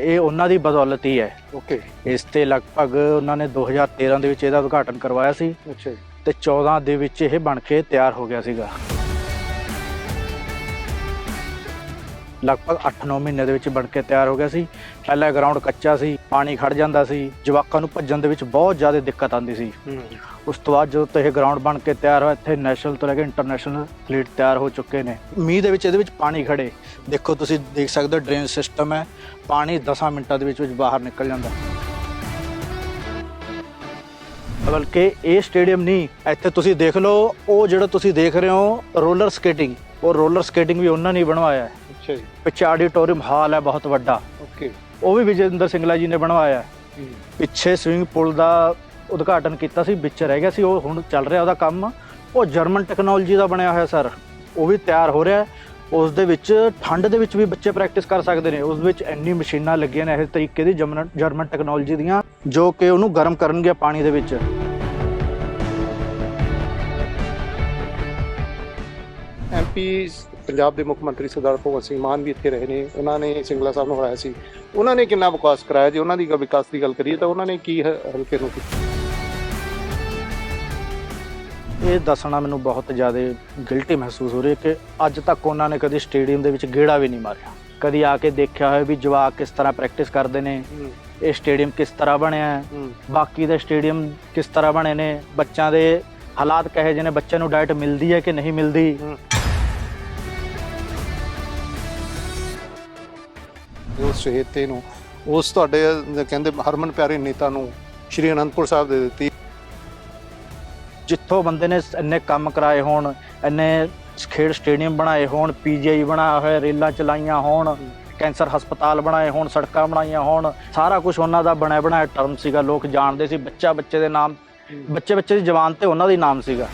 ਇਹ ਉਹਨਾਂ ਦੀ ਬਦੌਲਤ ਹੀ ਹੈ। ਓਕੇ। ਇਸ ਤੇ ਲਗਭਗ ਉਹਨਾਂ ਨੇ 2013 ਦੇ ਵਿੱਚ ਇਹਦਾ ਉਦਘਾਟਨ ਕਰਵਾਇਆ ਸੀ ਅੱਛਾ ਜੀ। ਤੇ 14 ਦੇ ਵਿੱਚ ਇਹ ਬਣ ਕੇ ਤਿਆਰ ਹੋ ਗਿਆ ਸੀਗਾ। ਲਗਭਗ 8-9 ਮਹੀਨੇ ਦੇ ਵਿੱਚ ਬਣ ਕੇ ਤਿਆਰ ਹੋ ਗਿਆ ਸੀ। ਪਹਿਲਾਂ ਗਰਾਊਂਡ ਕੱਚਾ ਸੀ ਪਾਣੀ ਖੜ ਜਾਂਦਾ ਸੀ ਜਵਾਕਾਂ ਨੂੰ ਭੱਜਣ ਦੇ ਵਿੱਚ ਬਹੁਤ ਜ਼ਿਆਦਾ ਦਿੱਕਤ ਆਉਂਦੀ ਸੀ। ਉਸ ਤੋਂ ਬਾਅਦ ਜਦੋਂ ਤੋਂ ਇਹ ਗਰਾਊਂਡ ਬਣ ਕੇ ਤਿਆਰ ਹੋਇਆ ਇੱਥੇ ਨੈਸ਼ਨਲ ਤੋਂ ਲੈ ਕੇ ਇੰਟਰਨੈਸ਼ਨਲ ਫਲੀਟ ਤਿਆਰ ਹੋ ਚੁੱਕੇ ਨੇ। ਮੀਂਹ ਦੇ ਵਿੱਚ ਇਹਦੇ ਵਿੱਚ ਪਾਣੀ ਖੜੇ ਦੇਖੋ ਤੁਸੀਂ ਦੇਖ ਸਕਦੇ ਹੋ ਡਰੇਨ ਸਿਸਟਮ ਹੈ। ਪਾਣੀ 10 ਮਿੰਟਾਂ ਦੇ ਵਿੱਚ ਵਿੱਚ ਬਾਹਰ ਨਿਕਲ ਜਾਂਦਾ। ਬਲਕਿ ਇਹ ਸਟੇਡੀਅਮ ਨਹੀਂ ਇੱਥੇ ਤੁਸੀਂ ਦੇਖ ਲਓ ਉਹ ਜਿਹੜਾ ਤੁਸੀਂ ਦੇਖ ਰਹੇ ਹੋ ਰੋਲਰ ਸਕੇਟਿੰਗ ਉਹ ਰੋਲਰ ਸਕੇਟਿੰਗ ਵੀ ਉਹਨਾਂ ਨੇ ਬਣਵਾਇਆ ਹੈ। ਅੱਛਾ ਜੀ। ਪਿੱਛੇ ਆਡੀਟੋਰੀਅਮ ਹਾਲ ਹੈ ਬਹੁਤ ਵੱਡਾ। ਓਕੇ। ਉਹ ਵੀ ਵਿਜੇਂਦਰ ਸਿੰਗਲਾ ਜੀ ਨੇ ਬਣਵਾਇਆ ਹੈ। ਪਿੱਛੇ ਸਵਿਮਿੰਗ ਪੂਲ ਦਾ ਉਦਘਾਟਨ ਕੀਤਾ ਸੀ ਵਿੱਚ ਰਹਿ ਗਿਆ ਸੀ ਉਹ ਹੁਣ ਚੱਲ ਰਿਹਾ ਉਹਦਾ ਕੰਮ। ਉਹ ਜਰਮਨ ਟੈਕਨੋਲੋਜੀ ਦਾ ਬਣਿਆ ਹੋਇਆ ਸਰ। ਉਹ ਵੀ ਤਿਆਰ ਹੋ ਰਿਹਾ ਹੈ। ਉਸ ਦੇ ਵਿੱਚ ਠੰਡ ਦੇ ਵਿੱਚ ਵੀ ਬੱਚੇ ਪ੍ਰੈਕਟਿਸ ਕਰ ਸਕਦੇ ਨੇ। ਉਸ ਵਿੱਚ ਇੰਨੀ ਮਸ਼ੀਨਾਂ ਲੱਗੀਆਂ ਨੇ ਇਸ ਤਰੀਕੇ ਦੀ ਜਰਮਨ ਜਰਮਨ ਟੈਕਨੋਲੋਜੀ ਦੀਆਂ ਜੋ ਕਿ ਉਹਨੂੰ ਗਰਮ ਕਰਨਗੇ ਪਾਣੀ ਦੇ ਵਿੱਚ। ਐਮਪੀ ਪੰਜਾਬ ਦੇ ਮੁੱਖ ਮੰਤਰੀ ਸਰਦਾਰ ਭਗਵੰਤ ਸਿੰਘ ਮਾਨ ਵੀ ਇੱਥੇ ਰਹੇ ਨੇ ਉਹਨਾਂ ਨੇ ਸਿੰਗਲਾ ਸਾਹਿਬ ਨੂੰ ਹਰਾਇਆ ਸੀ। ਉਹਨਾਂ ਨੇ ਕਿੰਨਾ ਵਿਕਾਸ ਕਰਾਇਆ? ਜੇ ਉਹਨਾਂ ਦੀ ਵਿਕਾਸ ਦੀ ਗੱਲ ਕਰੀਏ ਤਾਂ ਉਹਨਾਂ ਨੇ ਕੀ ਹਲਕੇ ਨੂੰ ਕੀਤਾ? ਇਹ ਦੱਸਣਾ ਮੈਨੂੰ ਬਹੁਤ ਜ਼ਿਆਦਾ ਗਿਲਟੀ ਮਹਿਸੂਸ ਹੋ ਰਹੀ ਹੈ ਕਿ ਅੱਜ ਤੱਕ ਉਹਨਾਂ ਨੇ ਕਦੀ ਸਟੇਡੀਅਮ ਦੇ ਵਿੱਚ ਗੇੜਾ ਵੀ ਨਹੀਂ ਮਾਰਿਆ। ਕਦੀ ਆ ਕੇ ਦੇਖਿਆ ਹੋਇਆ ਵੀ ਜਵਾਕ ਕਿਸ ਤਰ੍ਹਾਂ ਪ੍ਰੈਕਟਿਸ ਕਰਦੇ ਨੇ ਇਹ ਸਟੇਡੀਅਮ ਕਿਸ ਤਰ੍ਹਾਂ ਬਣਿਆ ਹੈ ਬਾਕੀ ਦੇ ਸਟੇਡੀਅਮ ਕਿਸ ਤਰ੍ਹਾਂ ਬਣੇ ਨੇ ਬੱਚਿਆਂ ਦੇ ਹਾਲਾਤ ਕਹੇ ਜਿਹੇ ਨੇ ਬੱਚਿਆਂ ਨੂੰ ਡਾਈਟ ਮਿਲਦੀ ਹੈ ਕਿ ਨਹੀਂ ਮਿਲਦੀ? ਉਸ ਸ਼ਹੀਦੇ ਨੂੰ ਉਸ ਤੁਹਾਡੇ ਕਹਿੰਦੇ ਹਰਮਨ ਪਿਆਰੇ ਨੇਤਾ ਨੂੰ ਸ਼੍ਰੀ ਅਨੰਦਪੁਰ ਸਾਹਿਬ ਦੇ ਦਿੱਤੀ। ਜਿੱਥੋਂ ਬੰਦੇ ਨੇ ਇੰਨੇ ਕੰਮ ਕਰਾਏ ਹੋਣ ਇੰਨੇ ਖੇਡ ਸਟੇਡੀਅਮ ਬਣਾਏ ਹੋਣ ਪੀਜੀਆਈ ਬਣਾਇਆ ਹੋਇਆ ਰੇਲਾਂ ਚਲਾਈਆਂ ਹੋਣ ਕੈਂਸਰ ਹਸਪਤਾਲ ਬਣਾਏ ਹੋਣ ਸੜਕਾਂ ਬਣਾਈਆਂ ਹੋਣ ਸਾਰਾ ਕੁਝ ਉਹਨਾਂ ਦਾ ਬਣਿਆ ਬਣਾਇਆ ਟਰਮ ਸੀਗਾ ਲੋਕ ਜਾਣਦੇ ਸੀ ਬੱਚਾ ਬੱਚੇ ਦੇ ਨਾਮ ਬੱਚੇ ਬੱਚੇ ਦੀ ਜ਼ਬਾਨ ਤੇ ਉਹਨਾਂ ਦਾ ਹੀ ਨਾਮ ਸੀਗਾ।